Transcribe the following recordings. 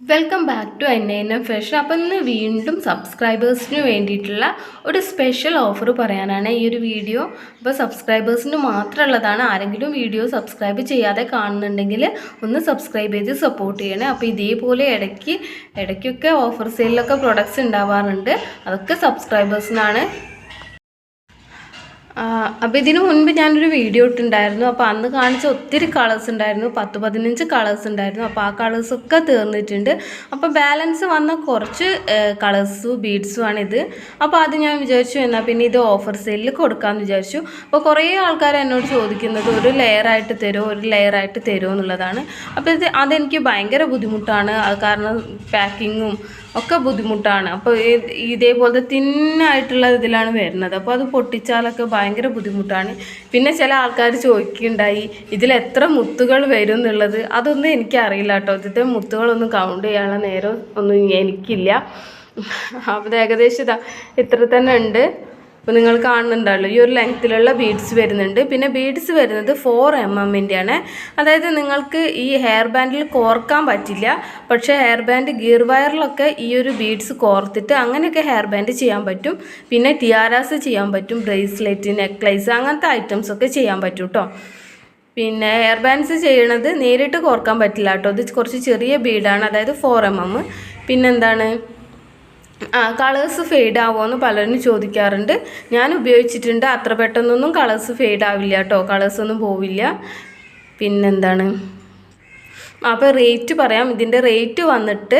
Welcome back to N N M fashion അപ്പോൾ ഇന്ന് വീണ്ടും സബ്സ്ക്രൈബേഴ്സിന് വേണ്ടിയിട്ടുള്ള ഒരു സ്പെഷ്യൽ ഓഫർ പറയാനാണ് ഈ ഒരു വീഡിയോ അപ്പോൾ സബ്സ്ക്രൈബേഴ്സിന് മാത്രമുള്ളതാണ് ആരെങ്കിലും വീഡിയോ സബ്സ്ക്രൈബ് ചെയ്യാതെ കാണുന്നുണ്ടെങ്കിൽ ഒന്ന് സബ്സ്ക്രൈബ് ചെയ്ത് സപ്പോർട്ട് ചെയ്യണേ. അപ്പോൾ ഇതേപോലെ ഇടയ്ക്ക് ഇടയ്ക്കൊക്കെ ഓഫർ സെയിലൊക്കെ പ്രൊഡക്ട്സ് ഉണ്ടാവാറുണ്ട്. അതൊക്കെ സബ്സ്ക്രൈബേഴ്സിനാണ് അപ്പോൾ ഇതിന് മുൻപ് ഞാനൊരു വീഡിയോ ഇട്ടുണ്ടായിരുന്നു അപ്പോൾ അന്ന് കാണിച്ച ഒത്തിരി കളേഴ്സ് ഉണ്ടായിരുന്നു. പത്ത് പതിനഞ്ച് കളേഴ്സ് ഉണ്ടായിരുന്നു. അപ്പോൾ ആ കളേഴ്സൊക്കെ തീർന്നിട്ടുണ്ട്. അപ്പോൾ ബാലൻസ് വന്ന കുറച്ച് കളേഴ്സും ബീഡ്സും ആണ് ഇത് അപ്പോൾ അത് ഞാൻ വിചാരിച്ചു എന്നാൽ പിന്നെ ഇത് ഓഫർ സെയിലിൽ കൊടുക്കാമെന്ന് വിചാരിച്ചു. അപ്പോൾ കുറേ ആൾക്കാർ എന്നോട് ചോദിക്കുന്നത് ഒരു ലെയറായിട്ട് തരുമോ ഒരു ലെയറായിട്ട് തരുമോ എന്നുള്ളതാണ്. അപ്പോൾ ഇത് അതെനിക്ക് ഭയങ്കര ബുദ്ധിമുട്ടാണ്. കാരണം പാക്കിങ്ങും ഒക്കെ ബുദ്ധിമുട്ടാണ്. അപ്പോൾ ഇതേപോലത്തെ തിന്നായിട്ടുള്ള ഇതിലാണ് വരുന്നത്. അപ്പോൾ അത് പൊട്ടിച്ചാലൊക്കെ ഭയങ്കര ബുദ്ധിമുട്ടാണ്. പിന്നെ ചില ആൾക്കാർ ചോദിക്കുകയുണ്ടായി ഇതിൽ എത്ര മുത്തുകൾ വരും എന്നുള്ളത്? അതൊന്നും എനിക്കറിയില്ല കേട്ടോ. ഇതിന്റെ മുത്തുകളൊന്നും കൗണ്ട് ചെയ്യാനുള്ള നേരം ഒന്നും എനിക്കില്ല. അപ്പോൾ ഏകദേശം ഇതാ ഇത്ര തന്നെ ഉണ്ട്. അപ്പോൾ നിങ്ങൾ കാണുന്നുണ്ടല്ലോ ഈ ഒരു ലെങ്ത്തിലുള്ള ബീഡ്സ് വരുന്നുണ്ട്. പിന്നെ ബീഡ്സ് വരുന്നത് ഫോർ എം എമ്മിന്റെയാണ് അതായത് നിങ്ങൾക്ക് ഈ ഹെയർ ബാൻഡിൽ കോർക്കാൻ പറ്റില്ല. പക്ഷേ ഹെയർ ബാൻഡ് ഗിയർ വയറിലൊക്കെ ഈ ഒരു ബീഡ്സ് കോർത്തിട്ട് അങ്ങനെയൊക്കെ ഹെയർ ബാൻഡ് ചെയ്യാൻ പറ്റും. പിന്നെ ടിയാരാസ് ചെയ്യാൻ പറ്റും ബ്രേസ്ലെറ്റ് നെക്ലൈസ് അങ്ങനത്തെ ഐറ്റംസ് ഒക്കെ ചെയ്യാൻ പറ്റും കേട്ടോ പിന്നെ ഹെയർ ബാൻഡ്സ് ചെയ്യണത് നേരിട്ട് കോർക്കാൻ പറ്റില്ല കേട്ടോ ഇത് കുറച്ച് ചെറിയ ബീഡാണ് അതായത് ഫോർ എം എം പിന്നെന്താണ്? ആ കളേഴ്സ് ഫെയ്ഡ് ആവുമോ എന്ന് പലരും ചോദിക്കാറുണ്ട്. ഞാൻ ഉപയോഗിച്ചിട്ടുണ്ട്. അത്ര പെട്ടെന്നൊന്നും കളേഴ്സ് ഫെയ്ഡ് ആവില്ല കേട്ടോ കളേഴ്സൊന്നും പോവില്ല. പിന്നെന്താണ്? അപ്പോൾ റേറ്റ് പറയാം. ഇതിന്റെ റേറ്റ് വന്നിട്ട്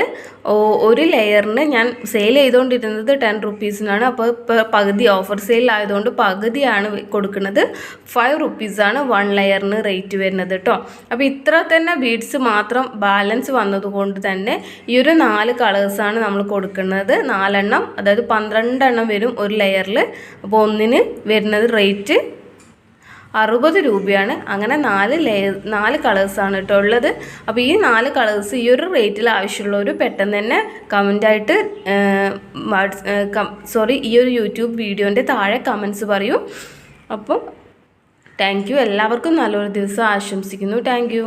ഒരു ലെയറിന് ഞാൻ സെയിൽ ചെയ്തുകൊണ്ടിരുന്നത് ടെൻ റുപ്പീസിനാണ് അപ്പോൾ ഇപ്പോൾ പകുതി ഓഫർ സെയിൽ ആയതുകൊണ്ട് പകുതിയാണ് കൊടുക്കുന്നത്. ഫൈവ് റുപ്പീസാണ് വൺ ലെയറിന് റേറ്റ് വരുന്നത് കേട്ടോ അപ്പോൾ ഇത്ര തന്നെ ബീഡ്സ് മാത്രം ബാലൻസ് വന്നതുകൊണ്ട് തന്നെ ഈ ഒരു നാല് കളേഴ്സാണ് നമ്മൾ കൊടുക്കുന്നത്. നാലെണ്ണം അതായത് പന്ത്രണ്ടെണ്ണം വരും ഒരു ലെയറിൽ അപ്പോൾ ഒന്നിന് വരുന്നത് റേറ്റ് അറുപത് രൂപയാണ്. അങ്ങനെ നാല് ലേ നാല് കളേഴ്സാണ് കേട്ടോ ഉള്ളത്. അപ്പോൾ ഈ നാല് കളേഴ്സ് ഈ ഒരു റേറ്റിൽ ആവശ്യമുള്ളവർ പെട്ടെന്ന് തന്നെ കമന്റായിട്ട് സോറി ഈ ഒരു യൂട്യൂബ് വീഡിയോന്റെ താഴെ കമൻസ് പറയൂ. അപ്പം താങ്ക് എല്ലാവർക്കും നല്ലൊരു ദിവസം ആശംസിക്കുന്നു. താങ്ക്